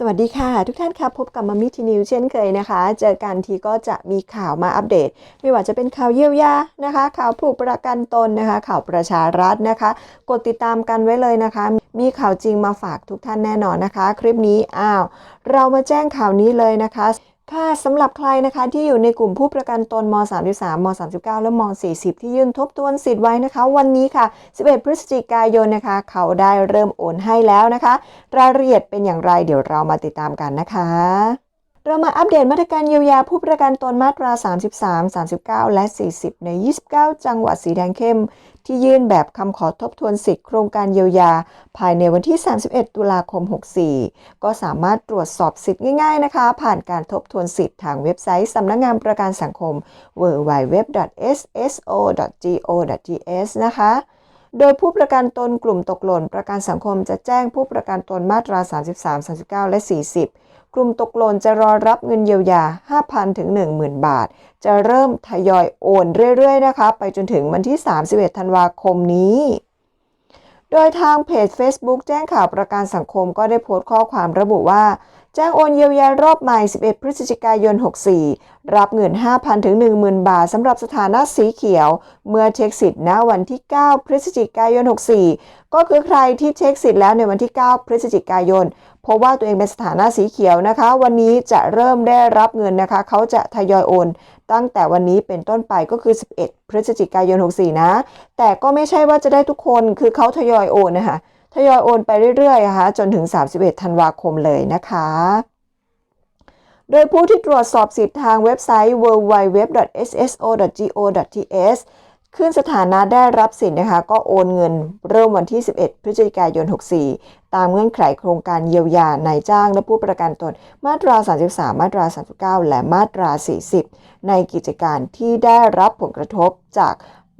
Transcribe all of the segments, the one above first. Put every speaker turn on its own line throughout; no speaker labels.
สวัสดีค่ะ ทุกท่านครับพบกับมามิทีนิวเช่นเคยนะคะ เจอกันทีก็จะมีข่าวมาอัปเดต ไม่ว่าจะเป็นข่าวเยียวยานะคะ ข่าวผู้ประกันตนนะคะ ข่าวประชารัฐนะคะ กดติดตามกันไว้เลยนะคะ มีข่าวจริงมาฝากทุกท่านแน่นอนนะคะ คลิปนี้อ้าวเรามาแจ้งข่าวนี้เลยนะคะ ค่ะสำหรับใครนะคะที่อยู่ในกลุ่มผู้ประกันตนม 33 ม 39 และม 40 ที่ยื่นทบทวนสิทธิ์ไว้นะคะ วันนี้ค่ะ 11 พฤศจิกายนนะคะ เขาได้เริ่มโอนให้แล้วนะคะ รายละเอียดเป็นอย่างไรเดี๋ยวเรามาติดตามกันนะคะ เรามาอัปเดตมาตรการเยียวยาผู้ประกันตนมาตรา 33 39 และ 40 ใน 29 จังหวัดสีแดงเข้ม ที่ยื่นแบบคำขอทบทวนสิทธิโครงการเยียวยา ภายในวันที่ 31 ตุลาคม 64 ก็สามารถตรวจสอบสิทธิ์ง่ายๆนะคะ ผ่านการทบทวนสิทธิ์ทางเว็บไซต์สำนักงานประกันสังคม www.sso.go.th นะคะโดยผู้ประกันตนกลุ่มตกหล่น ประกันสังคมจะแจ้งผู้ประกันตนมาตรา 33 39 และ 40 ลุ่มตกหล่นจะรอรับเงินเยียวยา 5,000 ถึง 10,000 บาท จะเริ่มทยอยโอนเรื่อยๆ นะคะ ไปจนถึงวันที่ 31 ธันวาคมนี้ โดยทางเพจ Facebook แจ้งข่าวประกันสังคมก็ได้โพสต์ข้อความระบุว่า แจ้งโอนเยียวยารอบใหม่ 11 พฤศจิกายน 64 รับเงิน 5,000 ถึง 10,000 บาทสำหรับสถานะสีเขียว เมื่อเช็คสิทธิ์ณวันที่ 9 พฤศจิกายน 64 ก็คือใครที่เช็คสิทธิ์แล้วในวันที่ 9 พฤศจิกายนพราะว่าตัวเองเป็นสถานะสีเขียวนะคะ วันนี้จะเริ่มได้รับเงินนะคะ เขาจะทยอยโอน ตั้งแต่วันนี้เป็นต้นไปก็คือ 11 พฤศจิกายน 64 นะ แต่ก็ไม่ใช่ว่าจะได้ทุกคนคือเขาทยอยโอนนะคะ ยอยโอนไปเรื่อยๆนะคะจนถึง 31 ธันวาคมเลยนะคะ โดยผู้ที่ตรวจสอบสิทธิ์ทางเว็บไซต์ www.sso.go.th ขึ้นสถานะได้รับสิทธิ์นะคะ ก็โอนเงินเริ่มวันที่ 11 พฤศจิกายน 64 ตามเงื่อนไขโครงการเยียวยานายจ้างและผู้ประกันตนมาตรา 33 มาตรา 39 และมาตรา 40 ในกิจการที่ได้รับผลกระทบจาก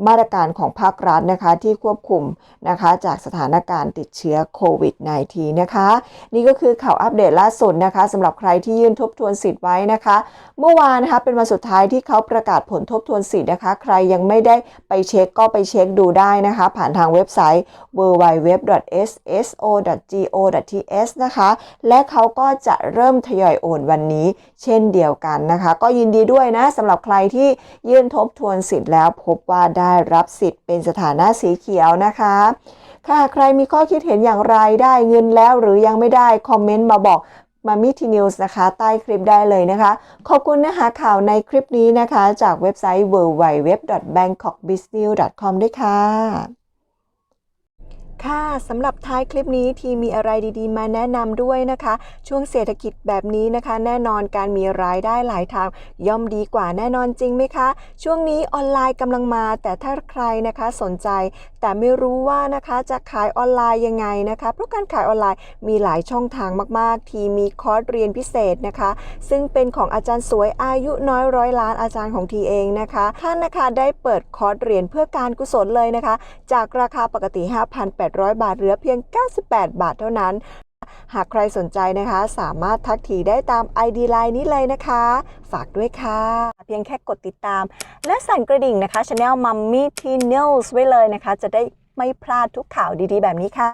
มาตรการของภาครัฐนะคะที่ควบคุมนะคะจากสถานการณ์ติดเชื้อโควิด -19 นะคะ นี่ก็คือข่าวอัปเดตล่าสุดนะคะสำหรับใครที่ยื่นทบทวนสิทธิ์ไว้นะคะ เมื่อวานนะคะเป็นวันสุดท้ายที่เขาประกาศผลทบทวนสิทธิ์นะคะ ใครยังไม่ได้ไปเช็คก็ไปเช็คดูได้นะคะ ผ่านทางเว็บไซต์ www.sso.go.th นะคะ และเขาก็จะเริ่มทยอยโอนวันนี้ เช่นเดียวกันนะคะ ก็ยินดีด้วยนะสำหรับใครที่ยื่นทบทวนสิทธิ์แล้วพบว่าได้รับสิทธิ์เป็นสถานะสีเขียวนะคะค่ะใครมีข้อคิดเห็นอย่างไรได้เงินแล้วหรือยังไม่ได้ คอมเมนต์มาบอกมามิทีนิวส์นะคะ ใต้คลิปได้เลยนะคะ ขอบคุณนะคะข่าวในคลิปนี้นะคะ จากเว็บไซต์ www.bangkokbusiness.com ด้วยค่ะ ค่ะสำหรับท้ายคลิปนี้ทีมีอะไรดีๆ มาแนะนำด้วยนะคะ ช่วงเศรษฐกิจแบบนี้นะคะ แน่นอนการมีรายได้หลายทาง ย่อมดีกว่าแน่นอนจริงไหมคะ ช่วงนี้ออนไลน์กำลังมา แต่ถ้าใครนะคะสนใจแต่ไม่รู้ว่านะคะจะขายออนไลน์ยังไงนะคะเพราะการขายออนไลน์มีหลายช่องทางมาก ๆ ทีมีคอร์สเรียนพิเศษนะคะ ซึ่งเป็นของอาจารย์สวยอายุน้อยร้อยล้านอาจารย์ของทีเองนะคะท่านนะคะได้เปิดคอร์สเรียนเพื่อการกุศลเลยนะคะ จากราคาปกติ 5,800 บาทเหลือเพียง 98 บาทเท่านั้น หากใครสนใจนะคะ สามารถทักทีได้ตาม ID Line นี้เลยนะคะ ฝากด้วยค่ะ เพียงแค่กดติดตาม และสั่นกระดิ่งนะคะช anel Mummy T News ไว้เลยนะคะ จะได้ไม่พลาดทุกข่าวดีๆ แบบนี้ค่ะ